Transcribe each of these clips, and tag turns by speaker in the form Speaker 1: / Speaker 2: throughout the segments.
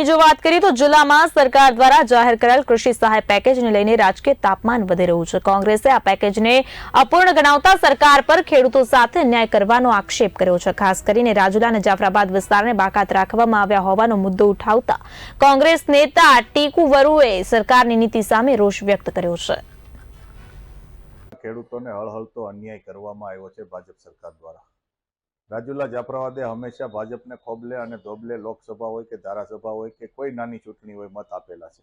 Speaker 1: અગત્યની જો વાત કરીએ તો જિલ્લામાં સરકાર દ્વારા જાહેર કરાયેલ કૃષિ સહાય પેકેજને લઈને રાજકીય તાપમાન વધી રહ્યું છે. કોંગ્રેસે આ પેકેજને અપૂર્ણ ગણાવતા સરકાર પર ખેડૂતો સાથે અન્યાય કરવાનો આક્ષેપ કર્યો છે. ખાસ કરીને રાજુલા અને જાફરાબાદ વિસ્તારને બાકાત રાખવામાં આવ્યા હોવાનો મુદ્દો ઉઠાવતા કોંગ્રેસ નેતા ટીકુ વરુએ સરકારની નીતિ સામે રોષ વ્યક્ત કર્યો છે.
Speaker 2: ખેડૂતોને હળહળતો અન્યાય કરવામાં આવ્યો છે ભાજપ સરકાર દ્વારા. રાજુલા જાફરાબાદે હંમેશા ભાજપને ખોબલે અને ધોબલે લોકસભા હોય કે ધારાસભા હોય કે કોઈ નાની ચૂંટણી હોય મત આપેલા છે.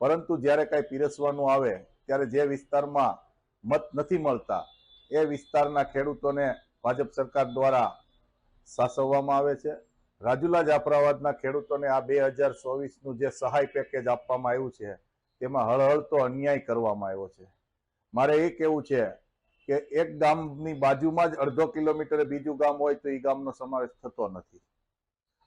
Speaker 2: પરંતુ જ્યારે કાંઈ પીરસવાનું આવે, ત્યારે જે વિસ્તારમાં મત નથી મળતા, એ વિસ્તારના ખેડૂતોને ભાજપ સરકાર દ્વારા સાસવવામાં આવે છે. રાજુલા જાફરાબાદના ખેડૂતોને આ બે હજાર ચોવીસનું જે સહાય પેકેજ આપવામાં આવ્યું છે, તેમાં હળહળતો અન્યાય કરવામાં આવ્યો છે. મારે એ કેવું છે કે એક ગામની બાજુમાં જ અડધો કિલોમીટરે બીજું ગામ હોય તો એ ગામનો સમાવેશ થતો નથી.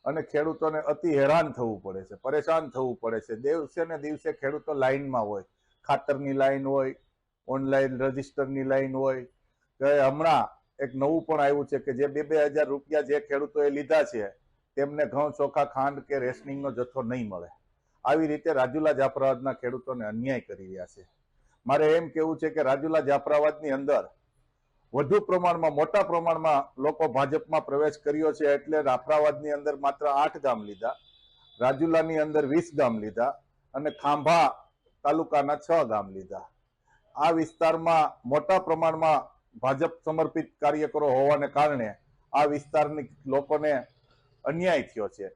Speaker 2: અને ખેડૂતોને અતિ હેરાન થવું પડે છે, પરેશાન થવું પડે છે. દિવસે ને દિવસે ખેડૂતો લાઇનમાં હોય, ખાતરની લાઇન હોય ઓનલાઈન રજીસ્ટરની લાઇન હોય. કે હમણાં એક નવું પણ આવ્યું છે કે જે બે બે હજાર રૂપિયા જે ખેડૂતોએ લીધા છે, તેમને ઘઉં, ચોખા, ખાંડ કે રેશનિંગનો જથ્થો નહીં મળે. આવી રીતે રાજુલા જાફરાબાદના ખેડૂતોને અન્યાય કરી રહ્યા છે. મારે એમ કેવું છે કે રાજુલા જાફરાબાદની અંદર વધુ પ્રમાણમાં, મોટા પ્રમાણમાં લોકો ભાજપમાં પ્રવેશ કર્યો છે એટલે જાફરાબાદની અંદર માત્ર આઠ ગામ લીધા, રાજુલાની અંદર વીસ ગામ લીધા અને ખાંભા તાલુકાના છ ગામ લીધા. આ વિસ્તારમાં મોટા પ્રમાણમાં ભાજપ સમર્પિત કાર્યકરો હોવાને કારણે આ વિસ્તારની લોકોને અન્યાય થયો છે.